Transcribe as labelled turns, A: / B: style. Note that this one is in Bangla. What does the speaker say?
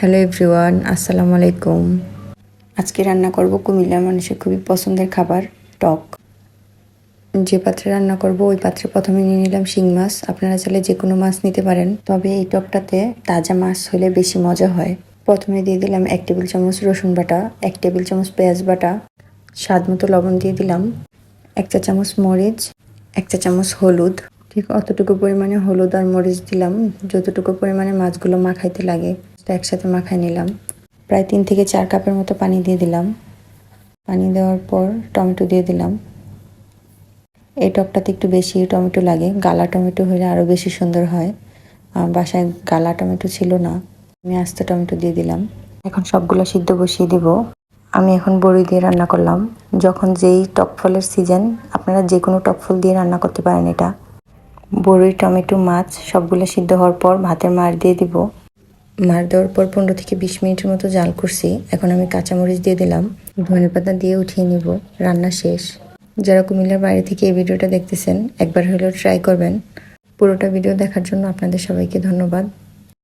A: হ্যালো এভরিওয়ান, আসসালামু আলাইকুম। আজকে রান্না করব কুমিল্লার মানুষের খুবই পছন্দের খাবার, টক। যে পাত্রে রান্না করব, ওই পাত্রে প্রথমে নিয়ে নিলাম শিং মাছ। আপনারা চাইলে যে কোনো মাছ নিতে পারেন, তবে এই টকটাতে তাজা মাছ হলে বেশি মজা হয়। প্রথমে দিয়ে দিলাম এক টেবিল চামচ রসুন বাটা, এক টেবিল চামচ পেঁয়াজ বাটা, স্বাদ মতো লবণ দিয়ে দিলাম, এক চা চামচ মরিচ, এক চা চামচ হলুদ। ঠিক অতটুকু পরিমাণে হলুদ আর মরিচ দিলাম, যতটুকু পরিমাণে মাছগুলো মাখাইতে লাগে। তো একসাথে মাখায় নিলাম। প্রায় তিন থেকে চার কাপের মতো পানি দিয়ে দিলাম। পানি দেওয়ার পর টমেটো দিয়ে দিলাম। এই টকটাতে একটু বেশি টমেটো লাগে। গালা টমেটো হলে আরও বেশি সুন্দর হয়। বাসায় গালা টমেটো ছিল না। আমি আস্ত টমেটো দিয়ে দিলাম। এখন সবগুলো সিদ্ধ বসিয়ে দিব। আমি এখন বড়ি দিয়ে রান্না করলাম। যখন যেই টক ফলের সিজন, আপনারা যে কোনো টক ফল দিয়ে রান্না করতে পারেন এটা। বড়ি টমেটো, মাছ সবগুলো সিদ্ধ হওয়ার পর ভাতের মার দিয়ে দিব। মার দেওয়ার পর পনেরো থেকে বিশ মিনিটের মতো জাল করছি। এখন আমি কাঁচামরিচ দিয়ে দিলাম। ধনে পাতা দিয়ে উঠিয়ে নিব। রান্না শেষ। যারা কুমিল্লার বাইরে থেকে এই ভিডিওটা দেখতেছেন, একবার হলেও ট্রাই করবেন। পুরোটা ভিডিও দেখার জন্য আপনাদের সবাইকে ধন্যবাদ।